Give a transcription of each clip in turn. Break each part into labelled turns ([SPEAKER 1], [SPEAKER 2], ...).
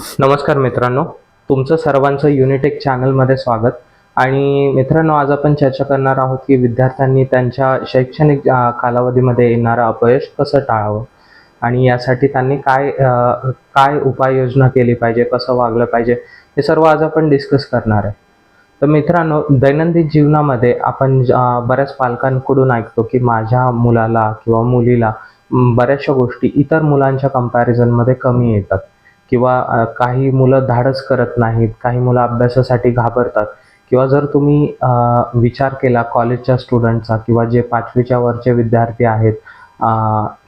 [SPEAKER 1] नमस्कार मित्रांनो तुमचं सर्वांचं युनिटेक चॅनलमध्ये स्वागत. आणि मित्रांनो आज आपण चर्चा करणार आहोत की विद्यार्थ्यांनी त्यांच्या शैक्षणिक कालावधीमध्ये येणारं अपयश कसं टाळावं? आणि यासाठी त्यांनी काय काय उपाययोजना केली पाहिजे कसं वागलं पाहिजे हे सर्व आज आपण डिस्कस करणार आहे. तर मित्रांनो दैनंदिन जीवनामध्ये आपण बऱ्याच पालकांकडून ऐकतो की माझ्या मुलाला किंवा मुलीला बऱ्याचशा गोष्टी इतर मुलांच्या कम्पॅरिझनमध्ये कमी येतात. किंवा काही मुलं धाडस करत नाहीत काही मुलं अभ्यासासाठी घाबरतात किंवा जर तुम्ही विचार केला कॉलेजच्या स्टुडंटचा किंवा जे पाचवीच्या वरचे विद्यार्थी आहेत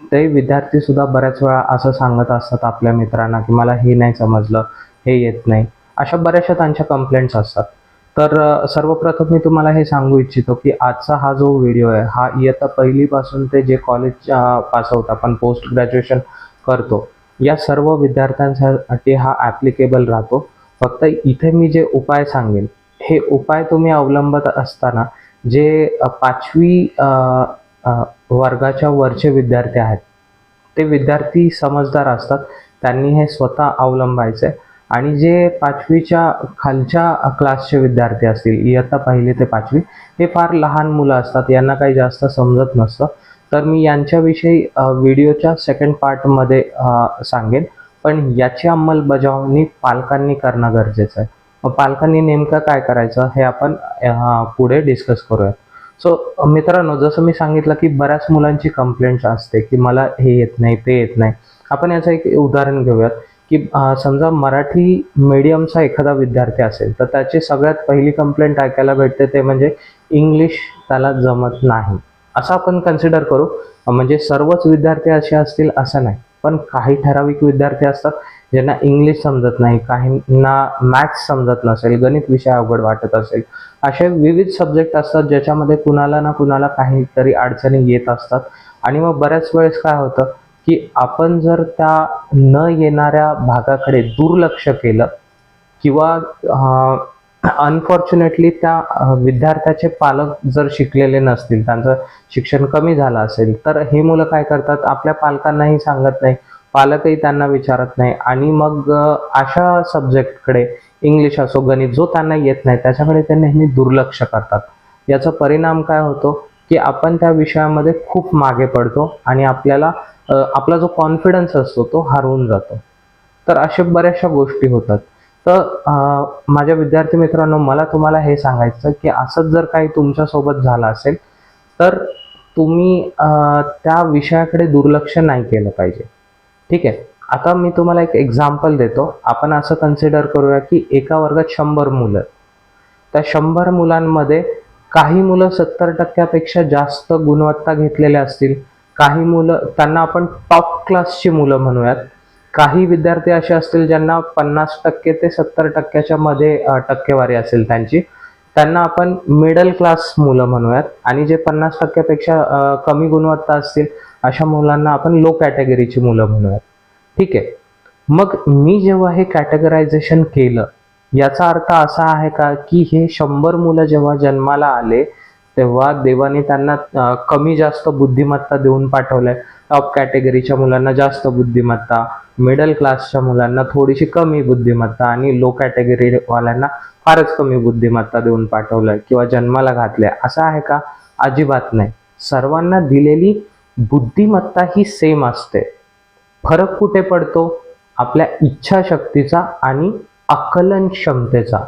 [SPEAKER 1] ते विद्यार्थीसुद्धा बऱ्याच वेळा असं सांगत असतात आपल्या मित्रांना की मला हे नाही समजलं हे येत नाही. अशा बऱ्याचशा त्यांच्या कंप्लेंट्स असतात. तर सर्वप्रथम मी तुम्हाला हे सांगू इच्छितो की आजचा हा जो व्हिडिओ आहे हा इयत्ता पहिलीपासून ते जे कॉलेज पास आउट आपण पोस्ट ग्रॅज्युएशन करतो या सर्व विद्यार्थ्यांसाठी हा ॲप्लिकेबल राहतो. फक्त इथे मी जे उपाय सांगेन हे उपाय तुम्ही अवलंबत असताना जे पाचवी वर्गाच्या वरचे विद्यार्थी आहेत ते विद्यार्थी समजदार असतात त्यांनी हे स्वतः अवलंबायचं. आहे आणि जे पाचवीच्या खालच्या क्लासचे विद्यार्थी असतील इयत्ता पहिली ते पाचवी हे फार लहान मुलं असतात यांना काही जास्त समजत नसतं. तर मी यांच्याविषयी व्हिडिओच्या सेकंड पार्टमध्ये सांगेन. पण याची अंमलबजावणी पालकांनी करणं गरजेचं आहे. मग पालकांनी नेमकं काय करायचं हे आपण पुढे डिस्कस करूया सो मित्रांनो जसं मी सांगितलं की बऱ्याच मुलांची कंप्लेंट्स असते की मला हे येत नाही ते येत नाही. आपण याचं एक उदाहरण घेऊयात की समजा मराठी मीडियमचा एखादा विद्यार्थी असेल तर त्याची सगळ्यात पहिली कंप्लेंट ऐकायला भेटते ते म्हणजे इंग्लिश त्याला जमत नाही. असं आपण कन्सिडर करू. म्हणजे सर्वच विद्यार्थी असे असतील असं नाही. पण काही ठराविक विद्यार्थी असतात ज्यांना इंग्लिश समजत नाही काहींना मॅथ्स समजत नसेल गणित विषय अवघड वाटत असेल असे विविध सब्जेक्ट असतात ज्याच्यामध्ये कुणाला ना कुणाला काहीतरी अडचणी येत असतात. आणि मग बऱ्याच वेळेस काय होतं की आपण जर त्या न येणाऱ्या भागाकडे दुर्लक्ष केलं किंवा अनफॉर्च्युनेटली त्या विद्यार्थ्याचे पालक जर शिकलेले नसतील त्यांचं शिक्षण कमी झालं असेल तर हे मुलं काय करतात? आपल्या पालकांनाही सांगत नाही पालकही त्यांना विचारत नाही आणि मग अशा सब्जेक्टकडे इंग्लिश असो गणित जो त्यांना येत नाही त्याच्याकडे ते नेहमी दुर्लक्ष करतात. याचा परिणाम काय होतो? की आपण त्या विषयामध्ये खूप मागे पडतो आणि आपल्याला आपला जो कॉन्फिडन्स असतो तो हरवून जातो. तर अशा बऱ्याचशा गोष्टी होतात. तर माझ्या विद्यार्थी मित्रांनो मला तुम्हाला हे सांगायचं की असंच जर काही तुमच्यासोबत झालं असेल तर तुम्ही त्या विषयाकडे दुर्लक्ष नाही केलं पाहिजे. ठीक आहे? आता मी तुम्हाला एक एक्झाम्पल देतो. आपण असं कन्सिडर करूया की एका वर्गात शंभर मुलं. त्या शंभर मुलांमध्ये काही मुलं सत्तर टक्क्यापेक्षा जास्त गुणवत्ता घेतलेल्या असतील. काही मुलं त्यांना आपण टॉप क्लासची मुलं म्हणूयात. काही विद्यार्थी असे असतील ज्यांना पन्नास टक्के ते सत्तर टक्क्याच्या मध्ये टक्केवारी असेल त्यांची त्यांना आपण मिडल क्लास मुलं म्हणूयात. आणि जे पन्नास टक्क्यापेक्षा कमी गुणवत्ता असतील अशा मुलांना आपण लो कॅटेगरीची मुलं म्हणूयात. ठीक आहे? मग मी जेव्हा हे कॅटेगरायझेशन केलं याचा अर्थ असा आहे का की हे शंभर मुलं जेव्हा जन्माला आले तेव्हा देवाने त्यांना कमी जास्त बुद्धिमत्ता देऊन पाठवलंय. टॉप कॅटेगरीच्या मुलांना जास्त बुद्धिमत्ता मिडल क्लासच्या मुलांना थोडीशी कमी बुद्धिमत्ता आणि लो कॅटेगरीवाल्यांना फारच कमी बुद्धिमत्ता देऊन पाठवलंय किंवा जन्माला घातलंय. असं आहे का? अजिबात नाही. सर्वांना दिलेली बुद्धिमत्ता ही सेम असते. फरक कुठे पडतो? आपल्या इच्छाशक्तीचा आणि आकलन क्षमतेचा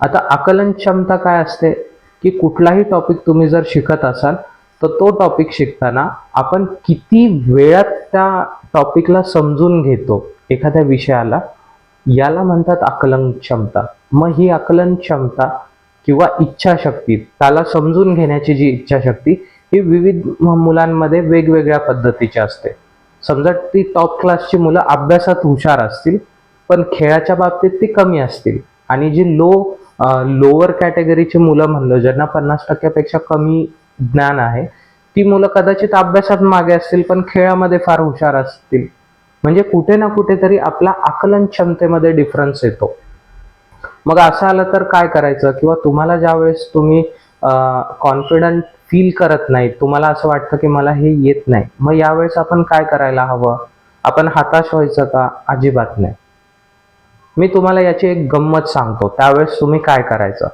[SPEAKER 1] आता आकलन क्षमता काय असते? की कुठलाही टॉपिक तुम्ही जर शिकत असाल तर तो टॉपिक शिकताना आपण किती वेळात त्या टॉपिकला समजून घेतो एखाद्या विषयाला याला म्हणतात आकलन क्षमता. मग ही आकलन क्षमता किंवा इच्छाशक्ती त्याला समजून घेण्याची जी इच्छाशक्ती ही विविध मुलांमध्ये वेगवेगळ्या पद्धतीची असते. समजा ती टॉप क्लासची मुलं अभ्यासात हुशार असतील पण खेळाच्या बाबतीत ती कमी असतील. आणि जी लो लोअर कॅटेगरीची मुलं म्हणलं ज्यांना पन्नास टक्क्यापेक्षा कमी ज्ञान आहे ती मुलं कदाचित अभ्यासात मागे असतील पण खेळामध्ये फार हुशार असतील. म्हणजे कुठे ना कुठेतरी आपला आकलन क्षमतेमध्ये डिफरन्स येतो. मग असं आलं तर काय करायचं? किंवा तुम्हाला ज्यावेळेस तुम्ही कॉन्फिडंट फील करत नाही तुम्हाला असं वाटतं की मला हे येत नाही मग यावेळेस आपण काय करायला हवं? आपण हताश व्हायचं का? अजिबात नाही. मी तुम्हाला याची एक गंमत सांगतो. त्यावेळेस तुम्ही काय करायचं?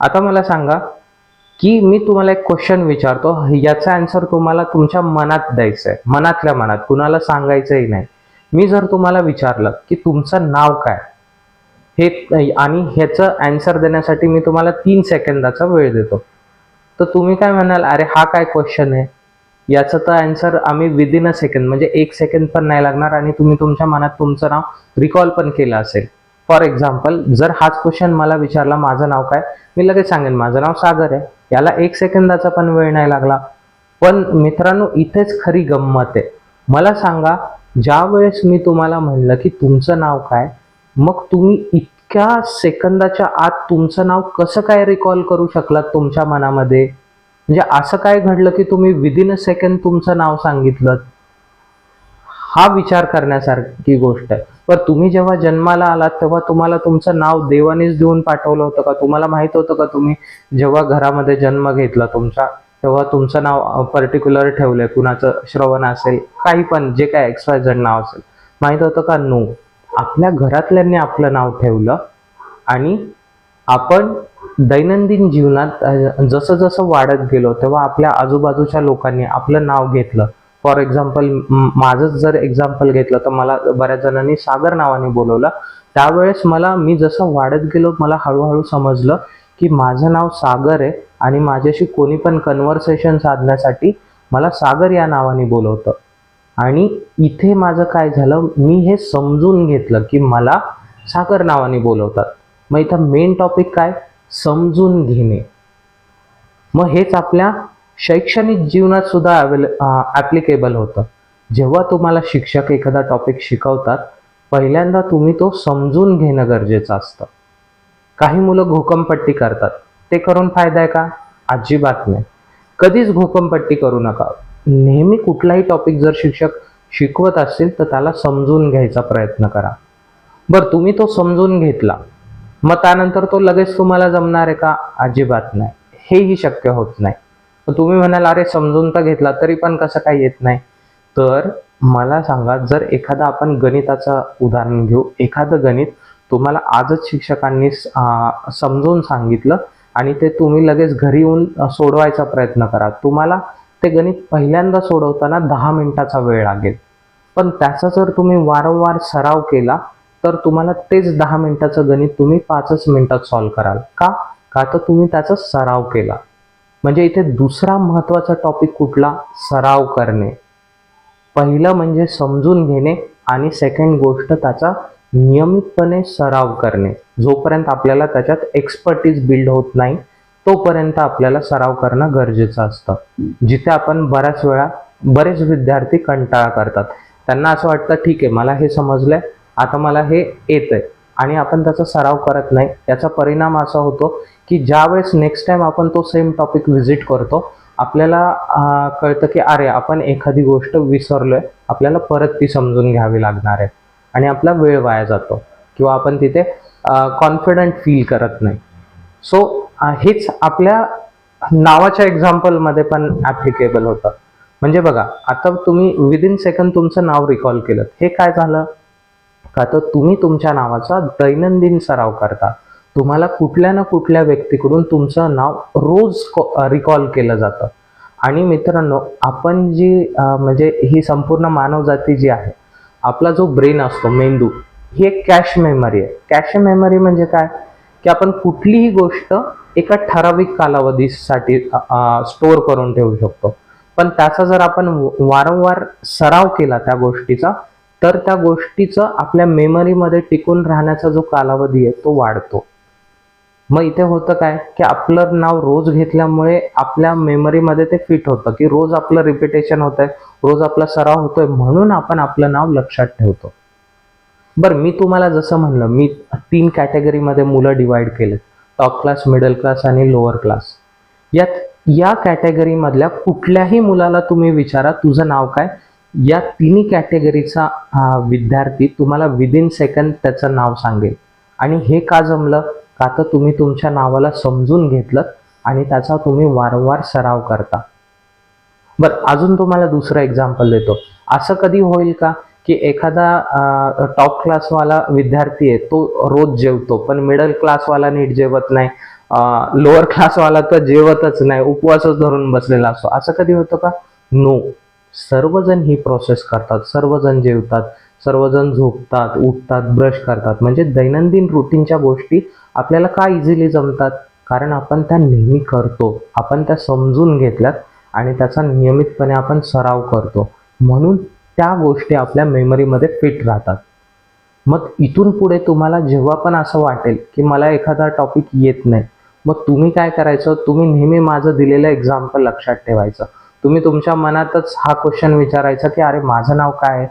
[SPEAKER 1] आता मला सांगा की मी तुम्हाला एक क्वेश्चन विचारतो. याचा आन्सर तुम्हाला तुमच्या मनात द्यायचं आहे. मनातल्या मनात. कुणाला सांगायचंही नाही. मी जर तुम्हाला विचारलं की तुमचं नाव काय? हे आणि ह्याचं आन्सर देण्यासाठी मी तुम्हाला तीन सेकंदाचा वेळ देतो. तर तुम्ही काय म्हणाल? अरे हा काय क्वेश्चन आहे? याचं तर आन्सर आम्ही विदिन अ सेकंड म्हणजे एक सेकंड पण नाही लागणार आणि तुम्ही तुमच्या मनात तुमचं नाव रिकॉल पण केलं असेल. फॉर एक्झाम्पल जर हाच क्वेश्चन मला विचारला माझं नाव काय? मी लगेच सांगेन माझं नाव सागर आहे. याला एक सेकंदाचा पण वेळ नाही लागला. पण मित्रांनो इथेच खरी गंमत आहे. मला सांगा ज्या वेळेस मी तुम्हाला म्हणलं की तुमचं नाव काय मग तुम्ही इतक्या सेकंदाच्या आत तुमचं नाव कसं काय रिकॉल करू शकलात तुमच्या मनामध्ये? म्हणजे असं काय घडलं की तुम्ही विदिन अ सेकंड तुमचं नाव सांगितलं? हा विचार करण्यासारखी गोष्ट आहे. पण तुम्ही जेव्हा जन्माला आलात तेव्हा तुम्हाला तुमचं नाव देवानेच देऊन पाठवलं होतं का? तुम्हाला माहीत होतं का तुम्ही जेव्हा घरामध्ये जन्म घेतला तुमचा तेव्हा तुमचं नाव पर्टिक्युलर ठेवलंय कुणाचं श्रवण असेल काही पण जे काय एक्स वाय झेड नाव असेल. माहीत होतं का? नो. आपल्या घरातल्यांनी आपलं नाव ठेवलं आणि आपण दैनंदिन जीवनात जसं जसं वाढत गेलो तेव्हा आपल्या आजूबाजूच्या लोकांनी आपलं नाव घेतलं. फॉर एक्झाम्पल माझंच जर एक्झाम्पल घेतलं तर मला बऱ्याच जणांनी सागर नावाने बोलवलं. त्यावेळेस मला मी जसं वाढत गेलो मला हळूहळू समजलं की माझं नाव सागर आहे आणि माझ्याशी कोणी पण कन्व्हर्सेशन साधण्यासाठी मला सागर या नावाने बोलवतं. आणि इथे माझं काय झालं मी हे समजून घेतलं की मला सागर नावाने बोलवतात. मग इथं मेन टॉपिक काय? समजून घेणे. मग हेच आपल्या शैक्षणिक जीवनात सुद्धा अवेले ॲप्लिकेबल होतं. जेव्हा तुम्हाला शिक्षक एखादा टॉपिक शिकवतात पहिल्यांदा तुम्ही तो समजून घेणं गरजेचं असतं. काही मुलं घोकमपट्टी करतात. ते करून फायदा आहे का? अजिबात नाही. कधीच घोकमपट्टी करू नका. नेहमी कुठलाही टॉपिक जर शिक्षक शिकवत असतील तर त्याला समजून घ्यायचा प्रयत्न करा. बरं तुम्ही तो समजून घेतला. मग त्यानंतर तो लगेच तुम्हाला जमणार आहे का? अजिबात नाही. हेही शक्य होत नाही. तुम्ही म्हणाल अरे समजून तर घेतला तरी पण कसं काय येत नाही? तर मला सांगा जर एखादा आपण गणिताचं उदाहरण घेऊ एखादं गणित तुम्हाला आजच शिक्षकांनी समजून सांगितलं आणि ते तुम्ही लगेच घरी येऊन सोडवायचा प्रयत्न करा. तुम्हाला ते गणित पहिल्यांदा सोडवताना दहा मिनिटाचा वेळ लागेल. पण त्याचा जर तुम्ही वारंवार सराव केला तर तुम्हाला तेच दहा मिनिटाचं गणित तुम्ही पाचच मिनिटात सॉल्व कराल. का? का तर तुम्ही त्याचा सराव केला. म्हणजे इथे दुसरा महत्त्वाचा टॉपिक कुठला? सराव करणे. पहिलं म्हणजे समजून घेणे आणि सेकंड गोष्ट त्याचा नियमितपणे सराव करणे. जोपर्यंत आपल्याला त्याच्यात एक्सपर्टीज बिल्ड होत नाही तोपर्यंत आपल्याला सराव करणं गरजेचं असतं. जिथे आपण बऱ्याच वेळा बरेच विद्यार्थी कंटाळा करतात. त्यांना असं वाटतं ठीक आहे मला हे समजलंय आता मला हे येतंय. आणि आपण त्याचा सराव करत नाही. याचा परिणाम असा होतो की ज्यावेळेस नेक्स्ट टाइम आपण तो सेम टॉपिक व्हिजिट करतो आपल्याला कळतं की अरे आपण एखादी गोष्ट विसरलो आहे आपल्याला परत ती समजून घ्यावी लागणार आहे. आणि आपला वेळ वाया जातो. किंवा आपण तिथे कॉन्फिडंट फील करत नाही. सो हेच आपल्या नावाच्या एक्झाम्पलमध्ये पण ॲप्लिकेबल होतं. म्हणजे बघा आता तुम्ही विदिन सेकंड तुमचं नाव रिकॉल केलं. हे काय झालं? का तर तुम्ही तुमच्या नावाचा दैनंदिन सराव करता. तुम्हाला कुठल्या ना कुठल्या व्यक्तीकडून तुमचं नाव रोज रिकॉल केलं जातं. आणि मित्रांनो आपण जी म्हणजे ही संपूर्ण मानवजाती जी आहे आपला जो ब्रेन असतो मेंदू ही एक कॅश मेमरी आहे. कॅश मेमरी म्हणजे काय? की आपण कुठलीही गोष्ट एका ठराविक कालावधीसाठी स्टोअर करून ठेवू शकतो. पण त्याचा जर आपण वारंवार सराव केला त्या गोष्टीचा तर त्या गोष्टीचं आपल्या मेमरीमध्ये टिकून राहण्याचा जो कालावधी आहे तो वाढतो. मग इथे होतं काय? की आपलं नाव रोज घेतल्यामुळे आपल्या मेमरीमध्ये ते फिट होतं की रोज आपलं रिपिटेशन होतंय रोज आपला सराव होतोय म्हणून आपण आपलं नाव लक्षात ठेवतो. बरं मी तुम्हाला जसं म्हणलं मी तीन कॅटेगरीमध्ये मुलं डिवाइड केले टॉप क्लास मिडल क्लास आणि लोअर क्लास यात या कॅटेगरीमधल्या कुठल्याही मुलाला तुम्ही विचारा तुझं नाव काय? या तिन्ही कॅटेगरीचा विद्यार्थी तुम्हाला विदिन सेकंड त्याचं नाव सांगेल. आणि हे का जमलं? का तर तुम्ही तुमच्या नावाला समजून घेतलं आणि त्याचा तुम्ही वारंवार सराव करता. बरं अजून तुम्हाला दुसरं एक्झाम्पल देतो. असं कधी होईल का की एखादा टॉप क्लासवाला विद्यार्थी आहे तो रोज जेवतो पण मिडल क्लासवाला नीट जेवत नाही लोअर क्लासवाला तर जेवतच नाही उपवासच धरून बसलेला असतो. असं कधी होतं का? नो सर्वजण ही प्रोसेस करतात सर्वजण जेवतात सर्वजण झोपतात उठतात ब्रश करतात. म्हणजे दैनंदिन रुटीनच्या गोष्टी आपल्याला का इझिली जमतात? कारण आपण त्या नेहमी करतो. आपण त्या समजून घेतल्यात आणि त्याचा नियमितपणे आपण सराव करतो. म्हणून त्या गोष्टी आपल्या मेमरीमध्ये फिट राहतात. मग इथून पुढे तुम्हाला जेव्हा पण असं वाटेल की मला एखादा टॉपिक येत नाही मग तुम्ही काय करायचं? तुम्ही नेहमी माझं दिलेलं एक्झाम्पल लक्षात ठेवायचं. तुम्ही तुमच्या मनातच हा क्वेश्चन विचारायचा की अरे माझं नाव काय आहे?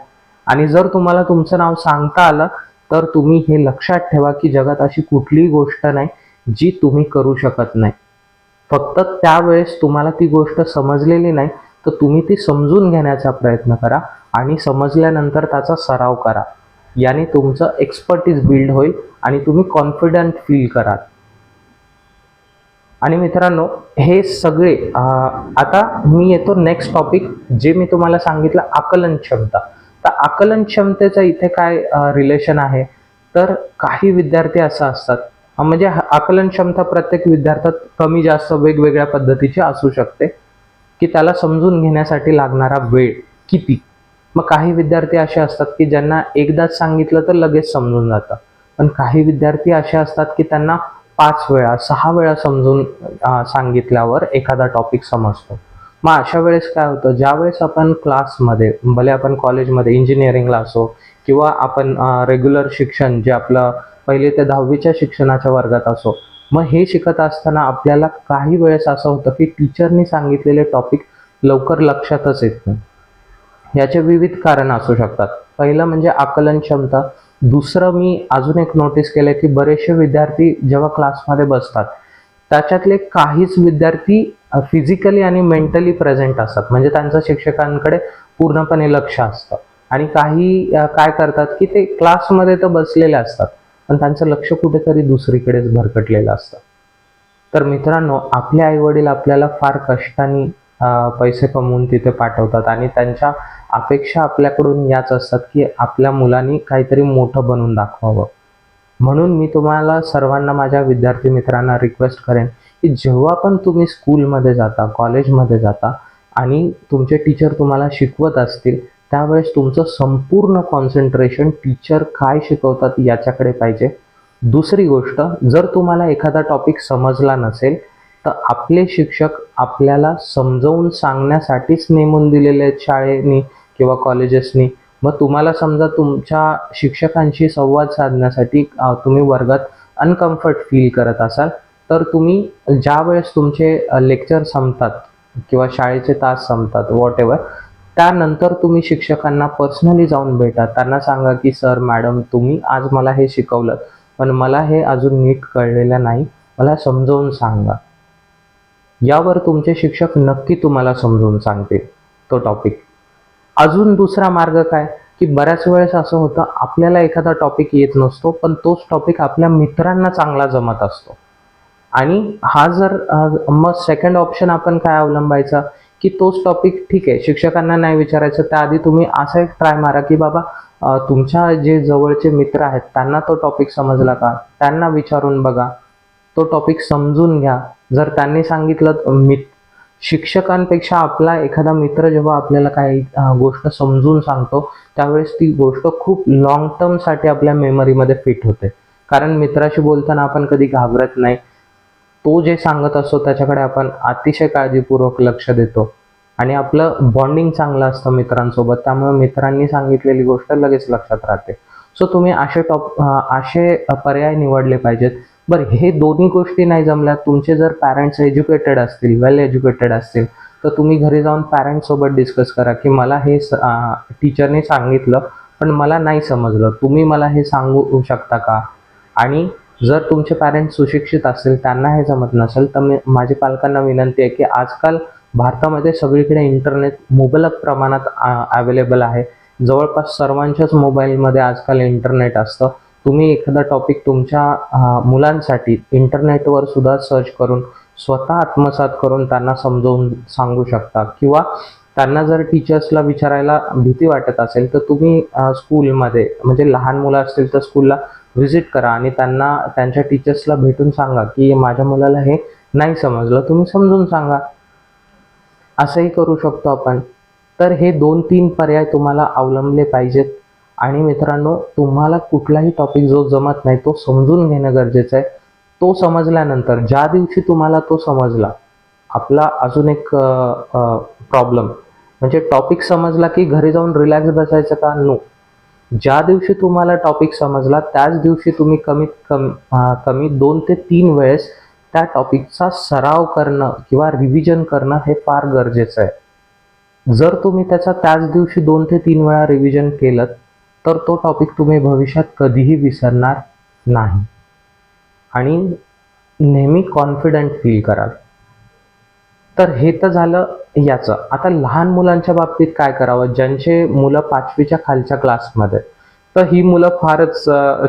[SPEAKER 1] आणि जर तुम्हाला तुमचं नाव सांगता आलं तर तुम्ही हे लक्षात ठेवा की जगात अशी कुठलीही गोष्ट नाही जी तुम्ही करू शकत नाही. फक्त त्यावेळेस तुम्हाला ती गोष्ट समजलेली नाही तर तुम्ही ती समजून घेण्याचा प्रयत्न करा आणि समजल्यानंतर त्याचा सराव करा. याने तुमचं एक्सपर्टीज बिल्ड होईल आणि तुम्ही कॉन्फिडंट फील कराल. आणि मित्रांनो हे सगळे आता मी येतो नेक्स्ट टॉपिक जे मी तुम्हाला सांगितलं आकलन क्षमता. तर आकलन क्षमतेचं इथे काय रिलेशन आहे? तर काही विद्यार्थी असं असतात म्हणजे आकलन क्षमता प्रत्येक विद्यार्थ्यात कमी जास्त वेगवेगळ्या पद्धतीची असू शकते की त्याला समजून घेण्यासाठी लागणारा वेळ किती? मग काही विद्यार्थी असे असतात की ज्यांना एकदाच सांगितलं तर लगेच समजून जातं. पण काही विद्यार्थी असे असतात की त्यांना पाच वेळा सहा वेळा समजून सांगितल्यावर एखादा टॉपिक समजतो. मग अशा वेळेस काय होतं ज्यावेळेस आपण क्लासमध्ये भले आपण कॉलेजमध्ये इंजिनिअरिंगला असो किंवा आपण रेग्युलर शिक्षण जे आपलं पहिले ते दहावीच्या शिक्षणाच्या वर्गात असो मग हे शिकत असताना आपल्याला काही वेळेस असं होतं की टीचरनी सांगितलेले टॉपिक लवकर लक्षातच येत नाही. याचे विविध कारण असू शकतात. पहिलं म्हणजे आकलन क्षमता दुसरं मी अजून एक नोटीस केलं की बरेचसे विद्यार्थी जेव्हा क्लासमध्ये बसतात त्याच्यातले काहीच विद्यार्थी फिजिकली आणि मेंटली प्रेझेंट असतात. म्हणजे त्यांचं शिक्षकांकडे पूर्णपणे लक्ष असतं. आणि काही काय करतात की ते क्लासमध्ये तर बसलेले असतात पण त्यांचं लक्ष कुठेतरी दुसरीकडेच भरकटलेलं असतं. तर मित्रांनो आपले आईवडील आपल्याला फार कष्टाने पैसे कमवून तिथे पाठवतात. आणि त्यांच्या अपेक्षा आपल्याकडून याच असतात की आपल्या मुलांनी काहीतरी मोठं बनवून दाखवावं. म्हणून मी तुम्हाला सर्वांना माझ्या विद्यार्थी मित्रांना रिक्वेस्ट करेन की जेव्हा पण तुम्ही स्कूलमध्ये जाता कॉलेजमध्ये जाता आणि तुमचे टीचर तुम्हाला शिकवत असतील त्यावेळेस तुमचं संपूर्ण कॉन्सन्ट्रेशन टीचर काय शिकवतात याच्याकडे पाहिजे. दुसरी गोष्ट जर तुम्हाला एखादा टॉपिक समजला नसेल तर आपले शिक्षक आपल्याला समजावून सांगण्यासाठीच नेमून दिलेले आहेत शाळेनी किंवा कॉलेजेसनी. मग तुम्हाला समजा तुमच्या शिक्षकांशी संवाद साधण्यासाठी तुम्ही वर्गात अनकम्फर्ट फील करत असाल तर तुम्ही ज्या वेळेस तुमचे लेक्चर संपतात किंवा शाळेचे तास संपतात वॉट एव्हर त्यानंतर तुम्ही शिक्षकांना पर्सनली जाऊन भेटा. त्यांना सांगा की सर मॅडम तुम्ही आज मला हे शिकवलं पण मला हे अजून नीट कळलेलं नाही. मला समजावून सांगा. यावर तुमचे शिक्षक नक्की तुम्हाला समजून सांगतील तो टॉपिक अजून दुसरा मार्ग काय? की बऱ्याच वेळेस असं होतं आपल्याला एखादा टॉपिक येत नसतो पण तोच टॉपिक आपल्या मित्रांना चांगला जमत असतो. आणि हा जर मग सेकंड ऑप्शन आपण काय अवलंबायचा? की तोच टॉपिक ठीक आहे शिक्षकांना नाही विचारायचं त्याआधी तुम्ही असं एक ट्राय मारा की बाबा तुमच्या जे जवळचे मित्र आहेत त्यांना तो टॉपिक समजला का? त्यांना विचारून बघा. तो टॉपिक समजून घ्या. जर त्यांनी सांगितलं तर मी शिक्षकांपेक्षा आपला एखादा मित्र जेव्हा आपल्याला काही गोष्ट समजून सांगतो त्यावेळेस ती गोष्ट खूप लॉंग टर्मसाठी आपल्या मेमरीमध्ये फिट होते. कारण मित्राशी बोलताना आपण कधी घाबरत नाही. तो जे सांगत असतो त्याच्याकडे आपण अतिशय काळजीपूर्वक लक्ष देतो. आणि आपलं बॉन्डिंग चांगलं असतं मित्रांसोबत त्यामुळे मित्रांनी सांगितलेली गोष्ट लगेच लक्षात राहते. सो तुम्ही असे टॉप असे पर्याय निवडले पाहिजेत बरं हे दोन्ही गोष्टी नाही जमल्या. तुमचे जर पॅरेंट्स एज्युकेटेड असतील वेल एज्युकेटेड असतील तर तुम्ही घरी जाऊन पॅरेंट्ससोबत डिस्कस करा की मला हे टीचरने सांगितलं पण मला नाही समजलं. तुम्ही मला हे सांगू शकता का? आणि जर तुमचे पॅरेंट्स सुशिक्षित असतील त्यांना हे जमत नसेल तर मी माझी पालकांना विनंती आहे की आजकाल भारतामध्ये सगळीकडे इंटरनेट मुबलक प्रमाणात अवेलेबल आहे. जवळपास सर्वांच्याच मोबाईलमध्ये आजकाल इंटरनेट असतं. तुम्ही एखादा टॉपिक तुमच्या मुलांसाठी इंटरनेटवर सुद्धा सर्च करून स्वतः आत्मसात करून त्यांना समजावून सांगू शकता. किंवा त्यांना जर टीचर्सला विचारायला भीती वाटत असेल तर तुम्ही स्कूलमध्ये म्हणजे लहान मुलं असतील तर स्कूलला व्हिजिट करा आणि त्यांना त्यांच्या टीचर्सला भेटून सांगा की माझ्या मुलाला हे नाही समजलं तुम्ही समजून सांगा. असंही करू शकतो आपण. तर हे दोन तीन पर्याय तुम्हाला अवलंबले पाहिजेत. आणि मित्रांनो तुम्हाला कुठलाही टॉपिक जो जमत नाही तो समजून घेणं गरजेचं आहे. तो समजल्यानंतर ज्या दिवशी तुम्हाला तो समजला आपला अजून एक प्रॉब्लेम म्हणजे टॉपिक समजला की घरी जाऊन रिलॅक्स बसायचं का? नो ज्या दिवशी तुम्हाला टॉपिक समजला त्याच दिवशी तुम्ही कमीत कमी कमी दोन ते तीन वेळेस त्या टॉपिकचा सराव करणं किंवा रिव्हिजन करणं हे फार गरजेचं आहे. जर तुम्ही त्याचा त्याच दिवशी दोन ते तीन वेळा रिव्हिजन केलं तर तो टॉपिक तुम्ही भविष्यात कधीही विसरणार नाही. आणि नेहमी कॉन्फिडंट फील कराल तर हे तर झालं याचं. आता लहान मुलांच्या बाबतीत काय करावं? ज्यांचे मुलं पाचवीच्या खालच्या क्लासमध्ये तर ही मुलं फारच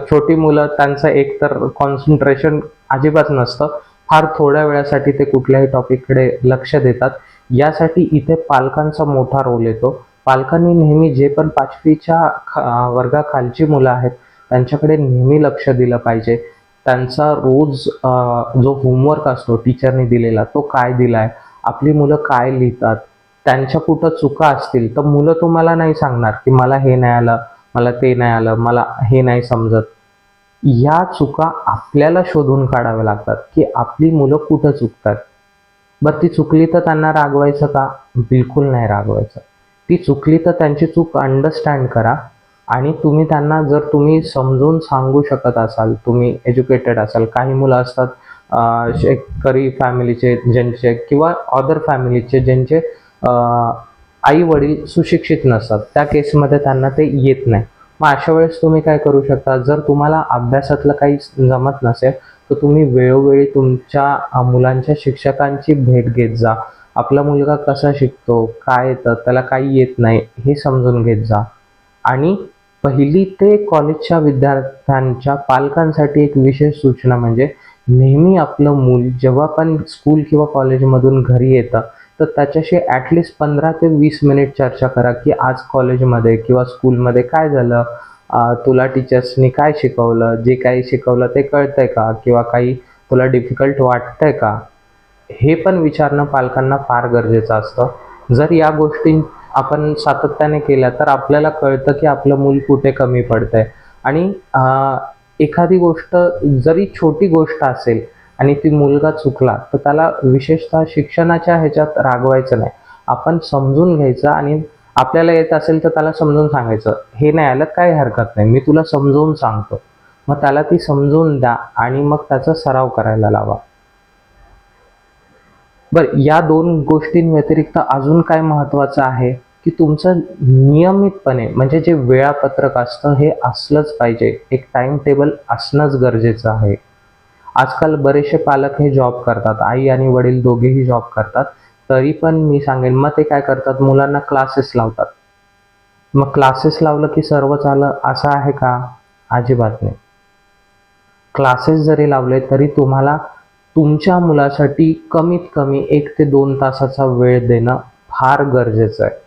[SPEAKER 1] छोटी मुलं त्यांचं एक तर कॉन्सन्ट्रेशन अजिबात नसतं. फार थोड्या वेळासाठी ते कुठल्याही टॉपिककडे लक्ष देतात. यासाठी इथे पालकांचा मोठा रोल येतो. पालकांनी नेहमी जे पण पाचवीच्या वर्गाखालची मुलं आहेत त्यांच्याकडे नेहमी लक्ष दिलं पाहिजे. त्यांचा रोज जो होमवर्क असतो टीचरने दिलेला तो काय दिलाय आपली मुलं काय लिहितात त्यांच्या कुठं चुका असतील तर मुलं तुम्हाला नाही सांगणार की मला हे नाही आलं मला ते नाही आलं मला हे नाही समजत. या चुका आपल्याला शोधून काढाव्या लागतात की आपली मुलं कुठं चुकतात. बरं ती चुकली तर त्यांना रागवायचं का? बिलकुल नाही रागवायचं. ती चुकली तर त्यांची चूक अंडरस्टँड करा आणि तुम्ही त्यांना जर तुम्ही समजून सांगू शकत असाल तुम्ही एज्युकेटेड असाल काही मुलं असतात शेतकरी फॅमिलीचे ज्यांचे किंवा अदर फॅमिलीचे ज्यांचे आई वडील सुशिक्षित नसतात त्या केसमध्ये त्यांना ते येत नाही. मग अशा वेळेस तुम्ही काय करू शकता? जर तुम्हाला अभ्यासातलं काही जमत नसेल तर तुम्ही वेळोवेळी तुमच्या मुलांच्या शिक्षकांची भेट घेत जा. आपला मुलगा कसा शिकतो काय येतं त्याला काही येत नाही हे समजून घेत जा. आणि पहिली ते कॉलेजच्या विद्यार्थ्यांच्या पालकांसाठी एक विशेष सूचना म्हणजे नेहमी आपलं मूल जेव्हा पण स्कूल किंवा कॉलेजमधून घरी येतं तर त्याच्याशी ॲटलिस्ट पंधरा ते वीस मिनिट चर्चा करा की आज कॉलेजमध्ये किंवा स्कूलमध्ये काय झालं तुला टीचर्सनी काय शिकवलं जे काही शिकवलं ते कळतंय का? किंवा काही तुला डिफिकल्ट वाटतंय का? हे पण विचारणं पालकांना फार गरजेचं असतं. जर या गोष्टी आपण सातत्याने केल्या तर आपल्याला कळतं की आपलं मूल कुठे कमी पडतंय. आणि एखादी गोष्ट जरी छोटी गोष्ट असेल आणि ती मुलगा चुकला तर त्याला विशेषतः शिक्षणाच्या ह्याच्यात रागवायचं नाही. आपण समजून घ्यायचं आणि आपल्याला येत असेल तर त्याला समजून सांगायचं हे नाही आलं काही हरकत नाही मी तुला समजवून सांगतो. मग त्याला ती समजून द्या आणि मग त्याचा सराव करायला लावा. बरं या दोन गोष्टींव्यतिरिक्त अजून काय महत्त्वाचं आहे की तुमचं नियमितपणे म्हणजे जे वेळापत्रक असतं हे असलंच पाहिजे. एक टाइम टेबल असणंच गरजेचं आहे. आजकाल बरेचसे पालक हे जॉब करतात. आई आणि वडील दोघेही जॉब करतात. तरी पण मी सांगेन मग ते काय करतात? मुलांना क्लासेस लावतात. मग क्लासेस लावलं की सर्व चालं असं आहे का? अजिबात नाही. क्लासेस जरी लावले तरी तुम्हाला तुमच्या मुलासाठी कमीत कमी एक ते दोन तासाचा वेळ देणं फार गरजेचं आहे.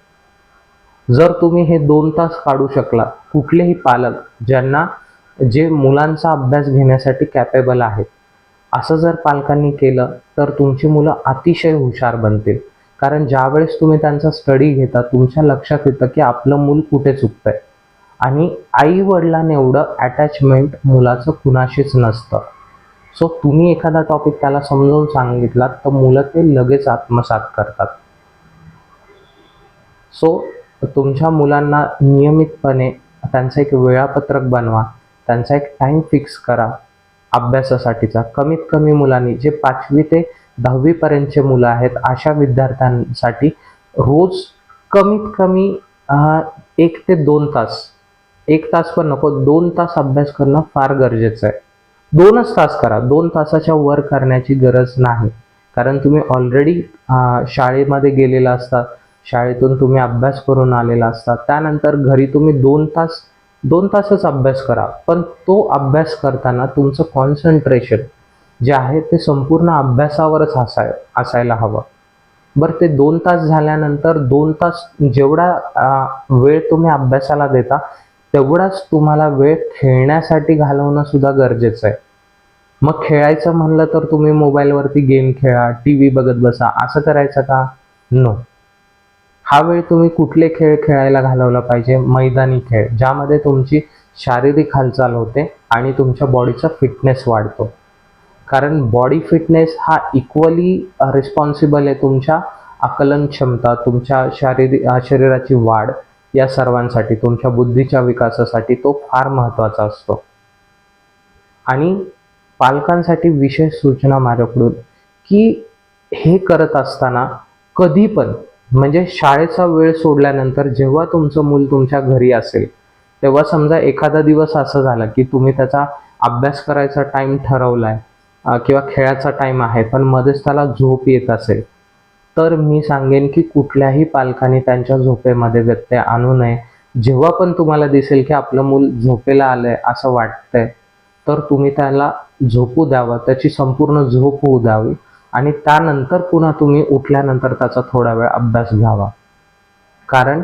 [SPEAKER 1] जर तुम्ही हे दोन तास काढू शकला कुठलेही पालक ज्यांना जे मुलांचा अभ्यास घेण्यासाठी कॅपेबल आहेत असं जर पालकांनी केलं तर तुमची मुलं अतिशय हुशार बनतील. कारण ज्यावेळेस तुम्ही त्यांचा स्टडी घेता तुमच्या लक्षात येतं की आपलं मूल कुठे चुकतंय. आणि आई वडिलांनी एवढं अटॅचमेंट मुलाचं कुणाशीच नसतं. सो तुम्ही एखादा टॉपिक त्याला समजावून सांगितलात तर मुलं ते लगेच आत्मसात करतात. सो तुमच्या मुलांना नियमितपणे त्यांचं एक वेळापत्रक बनवा त्यांचा एक टाईम फिक्स करा अभ्यासासाठीचा. कमीत कमी मुलांनी जे पाचवी ते दहावीपर्यंतचे मुलं आहेत अशा विद्यार्थ्यांसाठी रोज कमीत कमी एक ते दोन तास. एक तास पण नको दोन तास अभ्यास करणं फार गरजेचं आहे. दोनच तास करा. दोन तासाच्या वर करण्याची गरज नाही. कारण तुम्ही ऑलरेडी शाळेमध्ये गेलेला असता. शाळेतून तुम्ही अभ्यास करून आलेला असता. त्यानंतर घरी तुम्ही दोन तास दोन तासच अभ्यास करा. पण तो अभ्यास करताना तुमचं कॉन्सन्ट्रेशन जे आहे ते संपूर्ण अभ्यासावरच असाय असायला हवं. बरं ते दोन तास झाल्यानंतर दोन तास जेवढा वेळ तुम्ही अभ्यासाला देता तेवढाच तुम्हाला वेळ खेळण्यासाठी घालवणं सुद्धा गरजेचं आहे. मग खेळायचं म्हणलं तर तुम्ही मोबाईलवरती गेम खेळा टी व्ही बघत बसा. असं करायचं का? नो हा वेळ तुम्ही कुठले खेळ खेळायला घालवला पाहिजे? मैदानी खेळ ज्यामध्ये तुमची शारीरिक हालचाल होते आणि तुमच्या बॉडीचा फिटनेस वाढतो. कारण बॉडी फिटनेस हा इक्वली रिस्पॉन्सिबल आहे तुमच्या आकलन क्षमता तुमच्या शारीरिक शरीराची वाढ. या सर्वांसाठी तुमच्या बुद्धीच्या विकासासाठी तो फार महत्त्वाचा असतो. आणि पालकांसाठी विशेष सूचना माझ्याकडून की हे करत असताना कधी पण म्हणजे शाळेचा वेळ सोडल्यानंतर जेव्हा तुमचं मूल तुमच्या घरी असेल तेव्हा समजा एखादा दिवस असं झाला की तुम्ही त्याचा अभ्यास करायचा टाइम ठरवलाय किंवा खेळाचा टाइम आहे पण मध्येच त्याला झोप येत असेल तर मी सांगेन की कुठल्याही पालकांनी त्यांच्या झोपेमध्ये व्यत्यय आणू नये. जेव्हा पण तुम्हाला दिसेल की आपलं मूल झोपेला आलंय असं वाटतंय तर तुम्ही त्याला झोपू द्यावं. त्याची संपूर्ण झोप होऊ द्यावी आणि त्यानंतर पुन्हा तुम्ही उठल्यानंतर त्याचा थोडा वेळ अभ्यास घ्यावा. कारण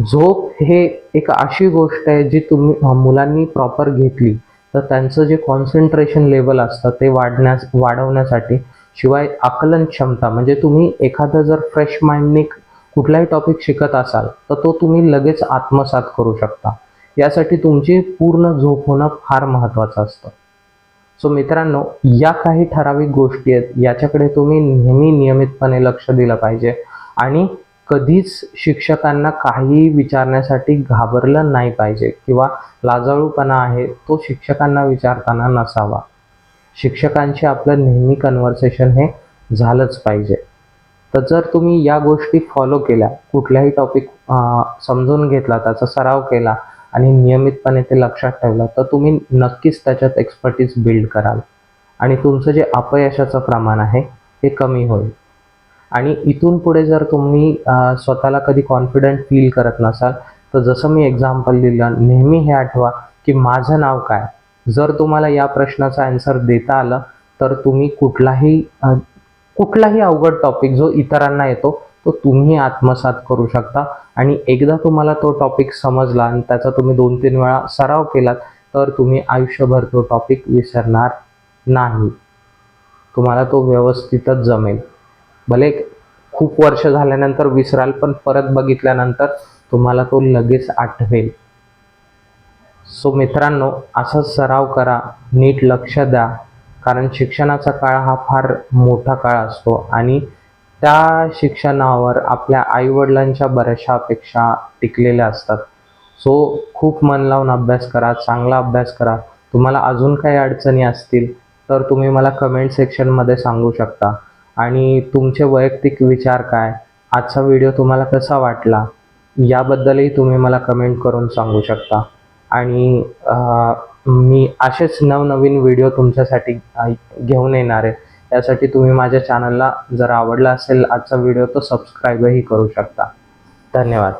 [SPEAKER 1] झोप हे एक अशी गोष्ट आहे जी तुम्ही मुलांनी प्रॉपर घेतली तर त्यांचं जे कॉन्सन्ट्रेशन लेवल असतं ते वाढण्यास वाढवण्यासाठी शिवाय आकलन क्षमता म्हणजे तुम्ही एखादं जर फ्रेश माइंडने कुठलाही टॉपिक शिकत असाल तर तो तुम्ही लगेच आत्मसात करू शकता. यासाठी तुमची पूर्ण झोप होणं फार महत्त्वाचं असतं. सो मित्रांनो या काही ठराविक गोष्टी आहेत याच्याकडे तुम्ही नेहमी नियमितपणे लक्ष दिलं पाहिजे आणि कधीच शिक्षकांना काहीही विचारण्यासाठी घाबरलं नाही पाहिजे किंवा लाजाळूपणा आहे तो शिक्षकांना विचारताना नसावा. शिक्षकांशी आपलं नेहमी कन्व्हर्सेशन हे झालंच पाहिजे. तर जर तुम्ही या गोष्टी फॉलो केल्या कुठल्याही टॉपिक समजून घेतला त्याचा सराव केला आणि नियमितपणे ते लक्षात ठेवलं तर तुम्ही नक्कीच त्याच्यात एक्सपर्टीज बिल्ड कराल. आणि तुमचं जे अपयशाचं प्रमाण आहे ते कमी होईल. आणि इथून पुढे जर तुम्ही स्वतःला कधी कॉन्फिडंट फील करत नसाल तर जसं मी एक्झाम्पल दिलं नेहमी हे आठवा की माझं नाव काय? जर तुम्हाला या प्रश्नाचा आन्सर देता आलं तर तुम्ही कुठलाही कुठलाही अवघड टॉपिक जो इतरांना येतो तो तुम्ही आत्मसात करू शकता. आणि एकदा तुम्हाला तो टॉपिक समजला आणि त्याचा तुम्ही दोन तीन वेळा सराव केलात तर तुम्ही आयुष्यभर तो टॉपिक विसरणार नाही. तुम्हाला तो व्यवस्थितच जमेल. भले खूप वर्ष झाल्यानंतर विसराल पण परत बघितल्यानंतर तुम्हाला तो लगेच आठवेल. सो मित्रांनो असाच सराव करा नीट लक्ष द्या कारण शिक्षणाचा काळ हा फार मोठा काळ असतो आणि त्या शिक्षणावर आपल्या आईवडिलांच्या बऱ्याचशा अपेक्षा टिकलेल्या असतात. सो खूप मन लावून अभ्यास करा चांगला अभ्यास करा. तुम्हाला अजून काही अडचणी असतील तर तुम्ही मला कमेंट सेक्शनमध्ये सांगू शकता. आणि तुमचे वैयक्तिक विचार काय? आजचा व्हिडिओ तुम्हाला कसा वाटला? याबद्दलही तुम्ही मला कमेंट करून सांगू शकता. आणि मी असेच नवनवीन व्हिडिओ तुमच्यासाठी घेऊन येणार आहे. यासाठी तुम्ही माझ्या चॅनलला जर आवडला असेल आजचा व्हिडिओ तर सबस्क्राईबही करू शकता. धन्यवाद.